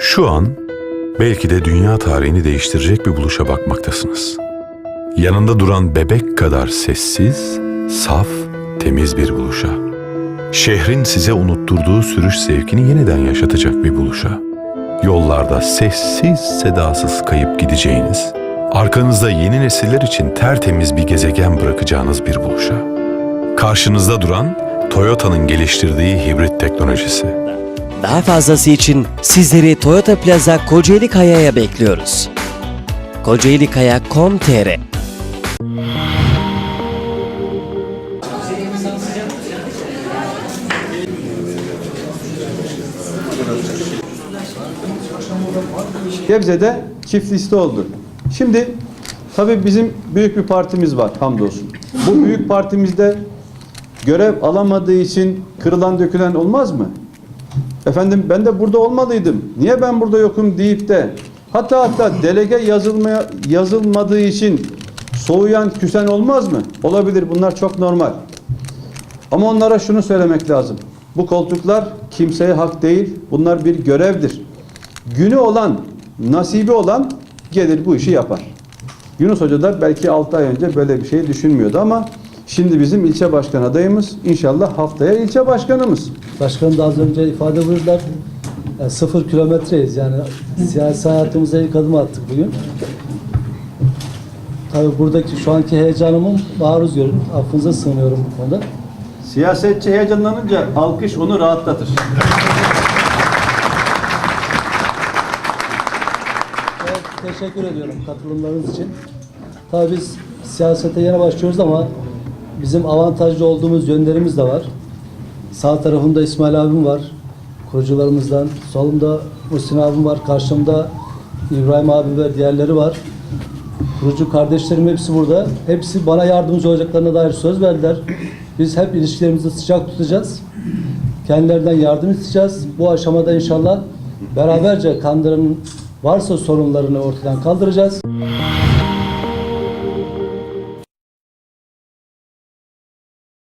Şu an belki de dünya tarihini değiştirecek bir buluşa bakmaktasınız. Yanında duran bebek kadar sessiz, saf, temiz bir buluşa. Şehrin size unutturduğu sürüş zevkini yeniden yaşatacak bir buluşa. Yollarda sessiz sedasız kayıp gideceğiniz, arkanızda yeni nesiller için tertemiz bir gezegen bırakacağınız bir buluşa. Karşınızda duran Toyota'nın geliştirdiği hibrit teknolojisi. Daha fazlası için sizleri Toyota Plaza Kocaeli Kaya'ya bekliyoruz. kocaelikaya.com.tr Gebze'de çift liste oldu. Şimdi tabii bizim büyük bir partimiz var hamdolsun. Bu büyük partimizde görev alamadığı için kırılan dökülen olmaz mı? Efendim ben de burada olmalıydım. Niye ben burada yokum deyip de hatta hatta delege yazılmaya yazılmadığı için soğuyan küsen olmaz mı? Olabilir. Bunlar çok normal. Ama onlara şunu söylemek lazım. Bu koltuklar kimseye hak değil. Bunlar bir görevdir. Günü olan, nasibi olan gelir bu işi yapar. Yunus Hoca da belki 6 ay önce böyle bir şey düşünmüyordu ama şimdi bizim ilçe başkan adayımız. İnşallah haftaya ilçe başkanımız. Başkanım da az önce ifade buyurdular. Yani sıfır kilometreyiz yani siyasi hayatımıza ilk adım attık bugün. Tabii buradaki şu anki heyecanımın maruz görün. Affınıza sığınıyorum bu konuda. Siyasetçi heyecanlanınca alkış onu rahatlatır. Evet, teşekkür ediyorum katılımlarınız için. Tabii biz siyasete yeni başlıyoruz ama bizim avantajlı olduğumuz yönlerimiz de var. Sağ tarafımda İsmail abim var, kurucularımızdan. Solumda Muhsin abim var, karşımda İbrahim abi ve diğerleri var. Kurucu kardeşlerim hepsi burada. Hepsi bana yardımcı olacaklarına dair söz verdiler. Biz hep ilişkilerimizi sıcak tutacağız. Kendilerinden yardım isteyeceğiz. Bu aşamada inşallah beraberce Kandıra'nın varsa sorunlarını ortadan kaldıracağız.